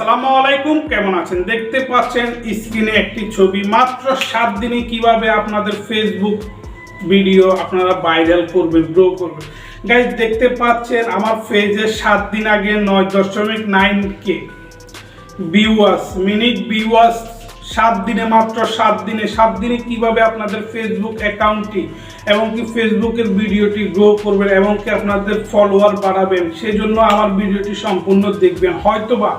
আসসালামু আলাইকুম, কেমন আছেন? দেখতে পাচ্ছেন স্ক্রিনে একটি ছবি। মাত্র সাত দিনে কীভাবে আপনাদের ফেসবুক ভিডিও আপনারা ভাইরাল করবেন গ্রো করবেন? গাইজ দেখতে পাচ্ছেন আমার ফেজে সাত দিন আগে নয় দশমিক nine K viewers minute viewers সাত দিনে মাত্র সাত দিনে সাত দিনে কীভাবে আপনাদের ফেসবুক অ্যাকাউন্টটি এবং কি ফেসবুকের ভিডিওটি গ্রো করবেন এবং কি আপনাদের ফলোয়ার বাড়াবেন, সেজন্য আমার ভিডিওটি সম্পূর্ণ দেখবেন। হয়তোবা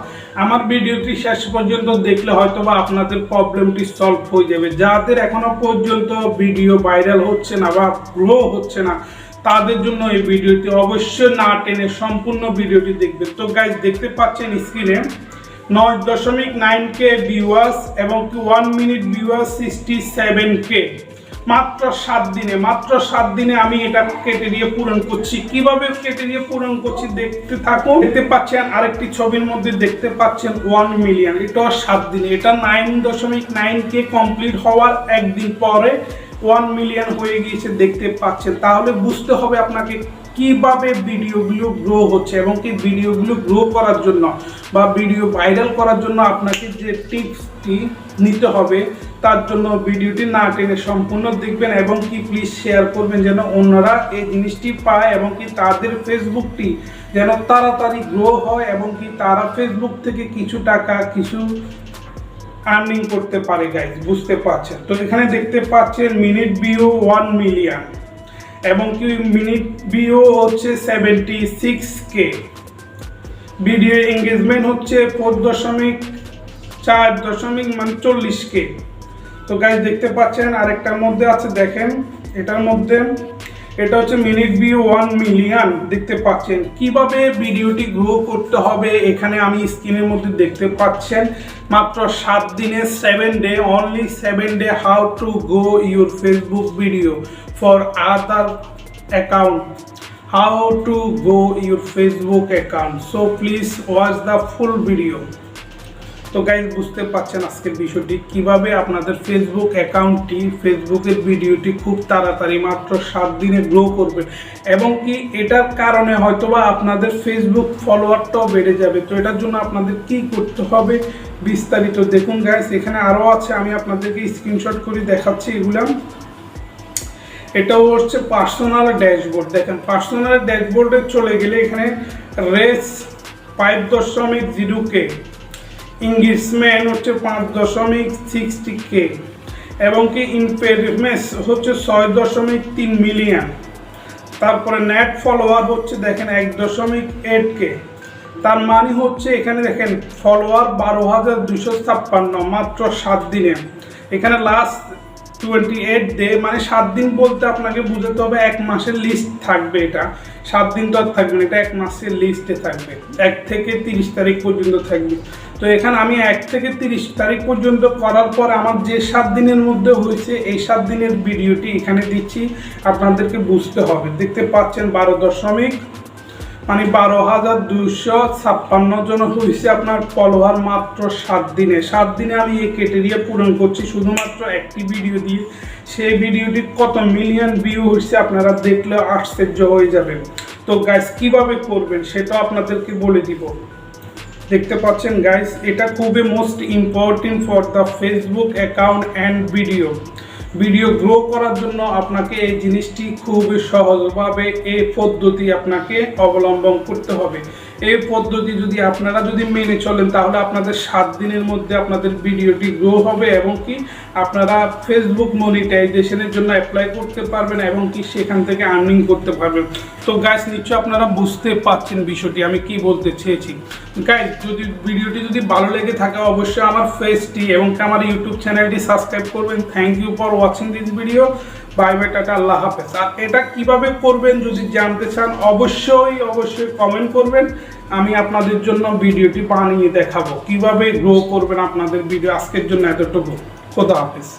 আমার ভিডিওটি শেষ পর্যন্ত দেখলে হয়তোবা আপনাদের প্রবলেমটি সলভ হয়ে যাবে। যাদের এখনও পর্যন্ত ভিডিও ভাইরাল হচ্ছে না বা গ্রো হচ্ছে না, তাদের জন্য এই ভিডিওটি অবশ্যই না টেনে সম্পূর্ণ ভিডিওটি দেখবেন। তো গাইজ দেখতে পাচ্ছেন স্ক্রিনে নয় দশমিক নাইন কে ভিউয়ার্স এবং কি one minute viewers sixty seven K. মাত্র সাত দিনে, মাত্র সাত দিনে আমি এটা কেটে দিয়ে পূরণ করছি। কীভাবে কেটে দিয়ে পূরণ করছি দেখতে থাকুন। দেখতে পাচ্ছেন আরেকটি ছবির মধ্যে দেখতে পাচ্ছেন ওয়ান মিলিয়ন এটাও সাত দিনে, এটা নাইন দশমিক নাইন কে কমপ্লিট হওয়ার একদিন পরে ওয়ান মিলিয়ন হয়ে গিয়েছে, দেখতে পাচ্ছেন। তাহলে বুঝতে হবে আপনাকে কীভাবে ভিডিওগুলো গ্রো হচ্ছে এবং কি ভিডিওগুলো গ্রো করার জন্য বা ভিডিও ভাইরাল করার জন্য আপনাকে যে টিপসটি নিতে হবে, তার জন্য ভিডিওটি না টেনে সম্পূর্ণ দেখবেন এবং কি প্লিজ শেয়ার করবেন যেন অন্যরা এই জিনিসটি পায় এবং কি তাদের ফেসবুকটি যেন তাড়াতাড়ি গ্রো হয় এবং কি তারা ফেসবুক থেকে কিছু টাকা, কিছু আর্নিং করতে পারে গাইজ বুঝতে পারছেন? তো এখানে দেখতে পাচ্ছেন মিনিট ভিউ ওয়ান মিলিয়ন এবং কি মিনিট ভিউ হচ্ছে seventy six K video engagement হচ্ছে ফোর দশমিক চার দশমিক মানে চল্লিশ কে তো গাইজ দেখতে পাচ্ছেন আরেকটার মধ্যে আছে, দেখেন, এটার মধ্যে এটা হচ্ছে মিনিট ভিউ ওয়ান মিলিয়ন দেখতে পাচ্ছেন কীভাবে ভিডিওটি গ্রো করতে হবে, এখানে আমি স্ক্রিনের মধ্যে দেখতে পাচ্ছেন। মাত্র সাত দিনে seven day only seven day how to go your Facebook video for other account how to go your Facebook account so please watch the full video তো গাইজ বুঝতে পারছেন আজকের বিষয়টি। কীভাবে আপনাদের ফেসবুক অ্যাকাউন্টটি ফেসবুকের ভিডিওটি খুব তাড়াতাড়ি মাত্র সাত দিনে গ্রো করবে এবং কি এটার কারণে হয়তোবা আপনাদের ফেসবুক ফলোয়ারটাও বেড়ে যাবে। তো এটার জন্য আপনাদের কি করতে হবে বিস্তারিত দেখুন গাইজ এখানে আরও আছে, আমি আপনাদেরকে স্ক্রিনশট করে দেখাচ্ছি এগুলা। এটাও হচ্ছে পার্সোনাল ড্যাশবোর্ড দেখেন পার্সোনাল ড্যাশবোর্ডে চলে গেলে এখানে রেস ফাইভ দশমিক জিরো কে ইংলিশম্যান হচ্ছে পাঁচ দশমিক সিক্সটি কে এবং কি ইনফেরমেস হচ্ছে ছয় দশমিক তিন মিলিয়ন। তারপরে নেট ফলোয়ার হচ্ছে দেখেন এক দশমিক এইট কে তার মানে হচ্ছে এখানে দেখেন ফলোয়ার বারো হাজার দুশো ছাপ্পান্ন মাত্র সাত দিনে। এখানে লাস্ট টোয়েন্টি এইট ডে মানে সাত দিন বলতে আপনাকে বুঝাতে হবে এক মাসের লিস্ট থাকবে এটা। সাত দিন তো আর থাকবে না, এটা এক মাসের লিস্টে থাকবে। এক থেকে তিরিশ তারিখ পর্যন্ত থাকবে। তো এখানে আমি এক থেকে তিরিশ তারিখ পর্যন্ত করার পর আমার যে সাত দিনের মধ্যে হয়েছে, এই সাত দিনের ভিডিওটি এখানে দিচ্ছি। আপনাদেরকে বুঝতে হবে। দেখতে পাচ্ছেন বারো দশমিক মানে বারো হাজার দুইশো ছাপ্পান্ন জন হয়েছে আপনার ফলোয়ার মাত্র সাত দিনে। সাত দিনে আমি এই ক্যাটেরিয়া পূরণ করছি। শুধুমাত্র একটি ভিডিও দিয়ে। সেই ভিডিওটি কত মিলিয়ন ভিউ হয়েছে আপনারা দেখলে আশ্চর্য হয়ে যাবেন। তো গাইস কীভাবে করবেন সেটা আপনাদেরকে বলে দিব। দেখতে পাচ্ছেন গাইস এটা খুবই most important for the Facebook account and video video grow করার জন্য আপনাকে এই জিনিসটি খুবই সহজভাবে, এই পদ্ধতি আপনাকে অবলম্বন করতে হবে। এই পদ্ধতি যদি আপনারা যদি মেনে চলেন, তাহলে আপনাদের সাত দিনের মধ্যে আপনাদের ভিডিওটি গ্রো হবে এবং কি আপনারা ফেসবুক মনিটাইজেশনের জন্য অ্যাপ্লাই করতে পারবেন এবং কি সেখান থেকে আর্নিং করতে পারবেন। তো গাইস নিশ্চয় আপনারা বুঝতে পারছেন বিষয়টি, আমি কি বলতে চেয়েছি। গাইস যদি ভিডিওটি যদি ভালো লেগে থাকে, অবশ্যই আমার ফেসটি এবং আমার ইউটিউব চ্যানেলটি সাবস্ক্রাইব করবেন। Thank you for watching this video tata, আল্লাহ হাফেজ। আর এটা কীভাবে করবেন যদি জানতে চান, অবশ্যই অবশ্যই কমেন্ট করবেন। আমি আপনাদের জন্য ভিডিওটি বানিয়ে দেখাবো। কীভাবে গ্রো করবেন আপনাদের ভিডিও আজকের জন্য এতটুকু। খোদা হাফেজ।